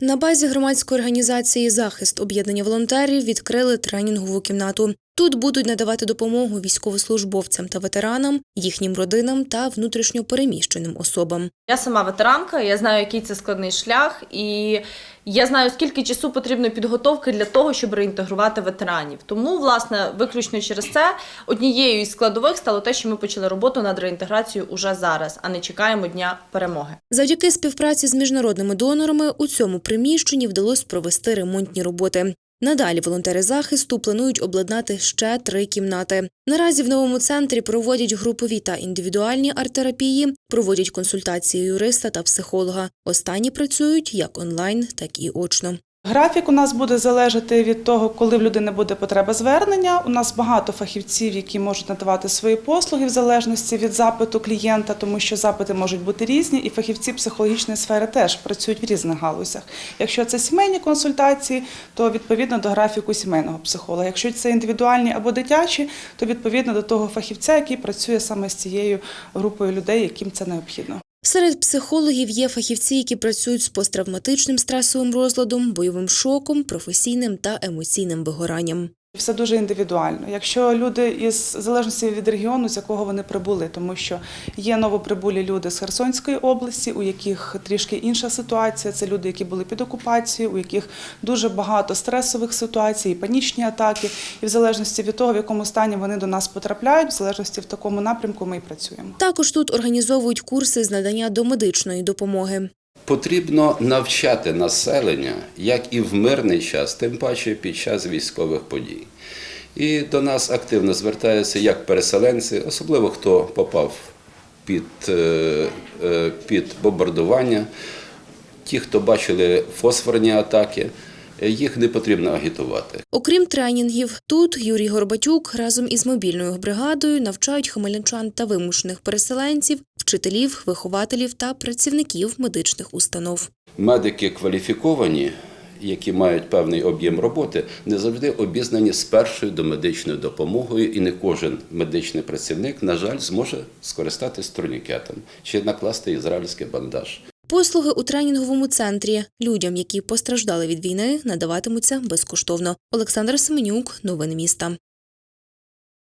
На базі громадської організації Захист об'єднання волонтерів відкрили тренінгову кімнату. Тут будуть надавати допомогу військовослужбовцям та ветеранам, їхнім родинам та внутрішньо переміщеним особам. Я сама ветеранка, я знаю, який це складний шлях, і я знаю, скільки часу потрібно підготовки для того, щоб реінтегрувати ветеранів. Тому, власне, виключно через це однією із складових стало те, що ми почали роботу над реінтеграцією уже зараз, а не чекаємо дня перемоги. Завдяки співпраці з міжнародними донорами у цьому приміщенні вдалося провести ремонтні роботи. Надалі волонтери захисту планують обладнати ще три кімнати. Наразі в новому центрі проводять групові та індивідуальні арт-терапії, проводять консультації юриста та психолога. Останні працюють як онлайн, так і очно. Графік у нас буде залежати від того, коли в людини буде потреба звернення. У нас багато фахівців, які можуть надавати свої послуги в залежності від запиту клієнта, тому що запити можуть бути різні, і фахівці психологічної сфери теж працюють в різних галузях. Якщо це сімейні консультації, то відповідно до графіку сімейного психолога. Якщо це індивідуальні або дитячі, то відповідно до того фахівця, який працює саме з цією групою людей, яким це необхідно. Серед психологів є фахівці, які працюють з посттравматичним стресовим розладом, бойовим шоком, професійним та емоційним вигоранням. Все дуже індивідуально. Якщо люди із залежності від регіону, з якого вони прибули, тому що є новоприбулі люди з Херсонської області, у яких трішки інша ситуація. Це люди, які були під окупацією, у яких дуже багато стресових ситуацій, панічні атаки. І в залежності від того, в якому стані вони до нас потрапляють, в залежності в такому напрямку ми і працюємо. Також тут організовують курси з надання домедичної допомоги. Потрібно навчати населення, як і в мирний час, тим паче під час військових подій. І до нас активно звертаються як переселенці, особливо хто попав під, е, е, під бомбардування, ті, хто бачили фосфорні атаки, їх не потрібно агітувати. Окрім тренінгів, тут Юрій Горбатюк разом із мобільною бригадою навчають хмельничан та вимушених переселенців, вчителів, вихователів та працівників медичних установ. Медики кваліфіковані, які мають певний об'єм роботи, не завжди обізнані з першою домедичною допомогою, і не кожен медичний працівник, на жаль, зможе скористатись турнікетом чи накласти ізраїльський бандаж. Послуги у тренінговому центрі людям, які постраждали від війни, надаватимуться безкоштовно. Олександр Семенюк, новини міста.